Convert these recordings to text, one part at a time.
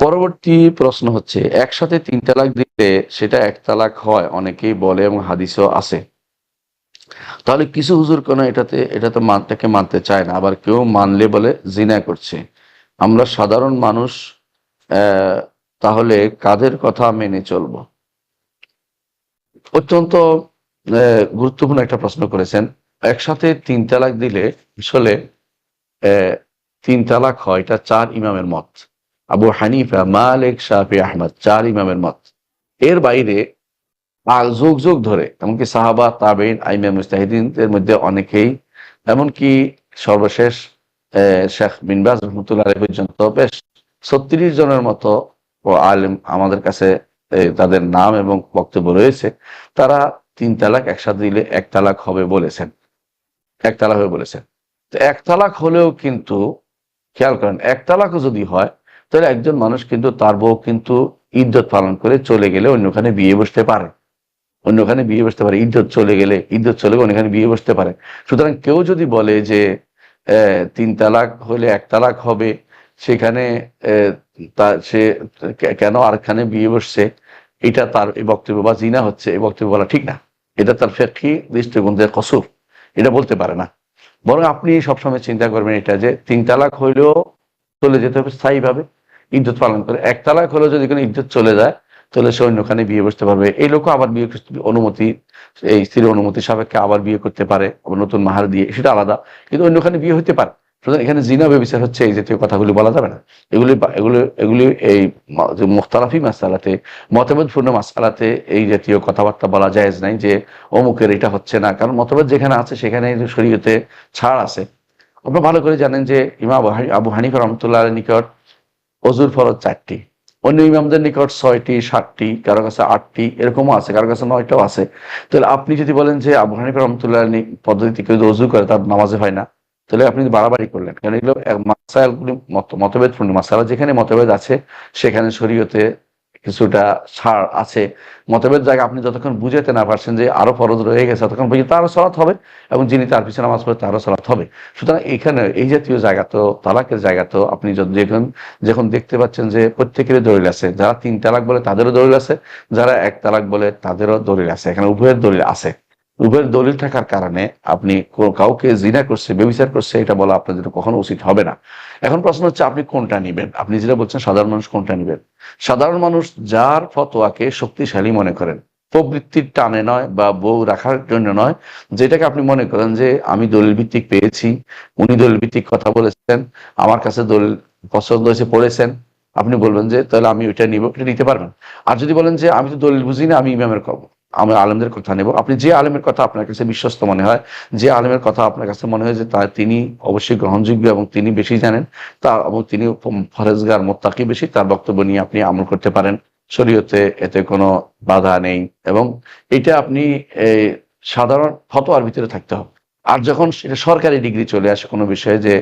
পরবর্তী প্রশ্ন হচ্ছে, একসাথে তিন তালাক দিলে সেটা এক তালাক হয়, অনেকেই বলে এবং হাদিসও আছে। তাহলে কিছু হুজুর কেন এটাতে এটা তো মানটাকে মানতে চায় না, আবার কেউ মানলে বলে জিনা করছে। আমরা সাধারণ মানুষ তাহলে কাদের কথা মেনে চলবো? অত্যন্ত গুরুত্বপূর্ণ একটা প্রশ্ন করেছেন। একসাথে তিন তালাক দিলে আসলে তিন তালাক হয়, এটা চার ইমামের মত। আবু হানিফা, মালিক, শাফি, আহমদ, চার ইমামের মত। এর বাইরে আর যুগ যুগ ধরে, এমনকি সাহাবা তাবেইন আইমা, মুস্তাহিদিনদের মধ্যে অনেকেই, এমনকি সর্বশেষ শেখ বিনবাজ রহমতুল্লাহ পর্যন্ত বেশ ছত্রিশ জনের মতো ও আলেম আমাদের কাছে তাদের নাম এবং বক্তব্য রয়েছে। তারা তিন তালাক একসাথে দিলে এক তালাক হবে বলেছেন। এক তালাক হবে বলেছেন। তো এক তালাক হলেও কিন্তু, খেয়াল করেন, এক তালাকও যদি হয় তাহলে একজন মানুষ কিন্তু তার বউ কিন্তু ইদ্যত পালন করে চলে গেলে অন্যখানে বিয়ে বসতে পারে। অন্যখানে বিয়ে বসতে পারে ইদ্যত চলে গেলে ইদ্যত চলে গেলে অন্যখানে বিয়ে বসতে পারে। সুতরাং কেউ যদি বলে যে তিন তালাক হলে এক তালাক হবে, সেখানে সে কেন আরেকখানে বিয়ে বসছে? এটা তার এই বক্তব্য বা জিনা হচ্ছে, এই বক্তব্য বলা ঠিক না। এটা তার ফেকি দৃষ্টিকোণের কসুর। এটা বলতে পারে না। বরং আপনি সবসময় চিন্তা করবেন এটা যে, তিন তালাক হইলেও চলে যেতে হবে স্থায়ীভাবে ইজ্জত পালন করে। এক তালাক যদি কোনো ইজ্জত চলে যায়, তাহলে সে অন্যখানে বিয়ে বসতে পারবে। এই লোকও আবার বিয়ে অনুমতি, এই স্ত্রীর অনুমতি সাপেক্ষে আবার বিয়ে করতে পারে, আবার নতুন মাহার দিয়ে, সেটা আলাদা। কিন্তু অন্যখানে বিয়ে হতে পারে। সুতরাং এখানে জিনা ব্যবচার হচ্ছে, এই জাতীয় কথাগুলি বলা যাবে না। এগুলি এগুলো, এগুলি এই মুখতালাফি মাসালাতে, মতভেদপূর্ণ মাসালাতে এই জাতীয় কথাবার্তা বলা যায় নাই যে অমুকের এটা হচ্ছে না। কারণ মতভেদ যেখানে আছে, সেখানে শরীয়তে ছাড় আছে। আপনারা ভালো করে জানেন যে ইমাম আবু হানি- আবু হানিফা রহমতুল্লাহ নিকট অজুর ফরজ চারটি। অন্য ইমামদের নিকট ছয়টি, সাতটি, কারও কাছে আটটি, এরকমও আছে, কারও কাছে নয়টাও আছে। তাহলে আপনি যদি বলেন যে আবু হানিফা রহমতুল্লাহ পদ্ধতিতে কেউ অজু করে, তার নামাজে হয় না, তাহলে আপনি বাড়াবাড়ি করলেন কারণ এগুলো মত- মতভেদপূর্ণ। মাসালা যেখানে মতভেদ আছে, সেখানে শরীয়তে কিছুটা সার আছে। মতভেদ জায়গা আপনি যতক্ষণ বুঝাতে না পারছেন যে আরও ফরজ রয়ে গেছে, ততক্ষণ বুঝে তারও সলাৎ হবে এবং যিনি তার পিছনে নামাজ পড়ে তারও সলাৎ হবে। সুতরাং এখানে এই জাতীয় জায়গা তো, তালাকের জায়গা তো আপনি যখন যখন দেখতে পাচ্ছেন যে প্রত্যেকেরই দলিল আছে। যারা তিন তালাক বলে তাদেরও দলিল আছে, যারা এক তালাক বলে তাদেরও দলিল আছে। এখানে উভয়ের দলিল আছে। উভয়ের দলিল থাকার কারণে আপনি কাউকে জিনা করছে বেবিচার করছে, এটা বলা আপনার জন্য কখনো উচিত হবে না। এখন প্রশ্ন হচ্ছে, আপনি কোনটা নিবেন? আপনি যেটা বলছেন, সাধারণ মানুষ কোনটা নিবেন? সাধারণ মানুষ যার ফতোয়াকে শক্তিশালী মনে করেন। প্রবৃত্তির টানে নয় বা বউ রাখার জন্য নয়, যেটাকে আপনি মনে করেন যে, আমি দলিল ভিত্তিক পেয়েছি, উনি দলিল ভিত্তিক কথা বলেছেন, আমার কাছে দলিল পছন্দ হয়েছে, পড়েছেন, আপনি বলবেন যে, তাহলে আমি ওইটা নিব এটা নিতে পারবেন। আর যদি বলেন যে, আমি তো দলিল বুঝি না আমি ইমামের কব আমি আলেমদের কথা নেব। আপনি যে আলেমের কথা আপনার কাছে বিশ্বস্ত মনে হয়, যে আলেমের কথা আপনার কাছে মনে হয় যে তা তিনি অবশ্যই গ্রহণযোগ্য এবং তিনি বেশি জানেন, তা এবং তিনি ফরেজগার, মোত্তাকি বেশি, তার বক্তব্য নিয়ে আপনি আমল করতে পারেন। শরীয়তে এতে কোনো বাধা নেই এবং এটা আপনি সাধারণ ফতোয়ার ভিতরে থাকতে হবে। আর যখন সেটা সরকারি ডিগ্রি চলে আসে কোনো বিষয়ে যে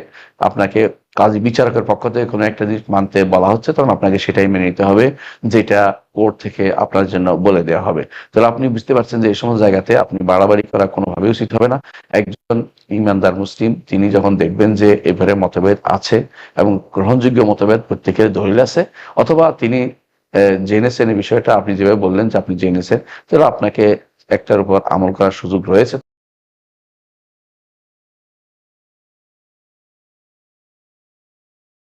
আপনাকে কাজী বিচারকের পক্ষ থেকে কোনো একটা জিনিস মানতে বলা হচ্ছে, তখন আপনাকে সেটাই মেনে নিতে হবে, যেটা কোর্ট থেকে আপনার জন্য বলে দেওয়া হবে। তাহলে আপনি বুঝতে পারছেন যে এই সমস্ত জায়গাতে আপনি বাড়াবাড়ি করা কোনোভাবে উচিত হবে না। একজন ইমানদার মুসলিম, তিনি যখন দেখবেন যে এবারে মতভেদ আছে এবং গ্রহণযোগ্য মতভেদ প্রত্যেকের দলিল আছে, অথবা তিনি জেনেছেন এই বিষয়টা, আপনি যেভাবে বললেন যে আপনি জেনেছেন, তাহলে আপনাকে একটার উপর আমল করার সুযোগ রয়েছে।